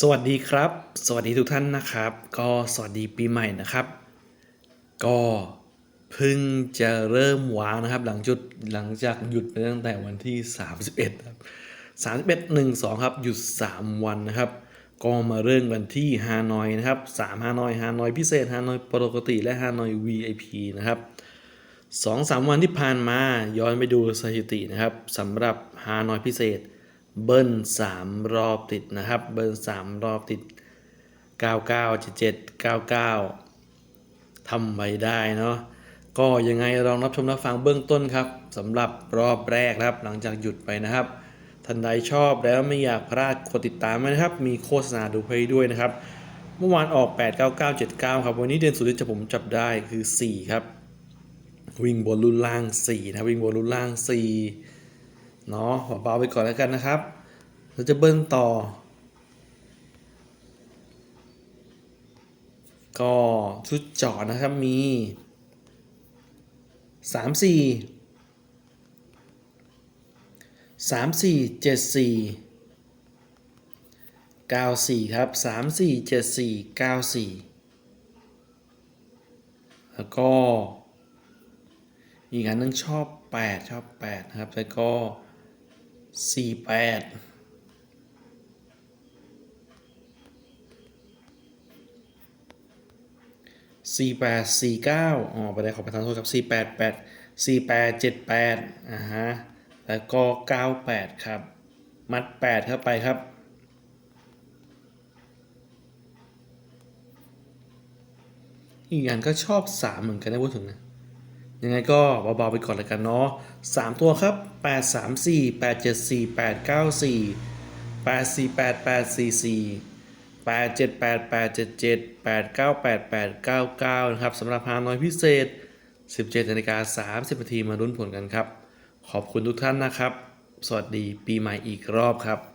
สวัสดีครับ สวัสดีทุกท่านนะครับ ก็สวัสดีปีใหม่นะครับ ก็เพิ่งจะเริ่มว้างนะครับ หลังจุดหลังจากหยุดไปตั้งแต่วันที่ 31ครับ31 1 2 ครับหยุด 3 วันนะครับ ก็มาเริ่มกันที่ฮานอยนะครับ3ฮานอยฮานอยพิเศษฮานอยปกติและฮานอย VIP นะครับสองสามวันที่ผ่านมาย้อนไปดูสถิตินะครับสำหรับฮานอยพิเศษ เบิ้ลสามรอบติดนะครับ เบิ้ลสามรอบติด99 77 99ทำไปได้เนาะก็ยังไงลองรับชมรับฟังเบื้องต้นครับสำหรับรอบแรกนะครับ หลังจากหยุดไปนะครับท่านใดชอบแล้วไม่อยากพลาดกดติดตามนะครับ มีโฆษณาดูให้ด้วยนะครับ เมื่อวานออก 89979 ครับ วันนี้เดือนสุดที่จะผมจับได้คือ 4 ครับ วิ่งบนรุ่นล่าง4นะวิ่งบนรุ่นล่าง 4 เนาะเบาไปก่อนแล้วกันนะครับ เราจะเบิ้ลต่อ ก็ชุดจอดนะครับมี3 4 3 4 7 4 9 4ครับ3 4 7 4 9 4แล้วก็อีกอันนึงชอบ8ชอบ8นะครับแล้วก็ สี่แปดสี่แปดสี่เก้าอ๋อไปได้ขอประทานโทษครับสี่แปดแปดสี่แปดเจ็ดแปดอ่าฮะ แล้วก็เก้าแปดครับ มัดแปดเข้าไปครับอีกอย่างก็ชอบสามเหมือนกันนะพูดถึงนะ ยังไงก็เบาๆไปก่อนล้วกันเนาะ3ตัวครับ 8 3 4 8 7 4 8 9 4 8 4 8 8 4 4 8 7 8 8 7 7 8 9 8 8 9 9 นะครับสำหรับฮานอยพิเศษ 17นาฬิกา30นาทีมาลุ้นผลกันครับ ขอบคุณทุกท่านนะครับ สวัสดีปีใหม่อีกรอบครับ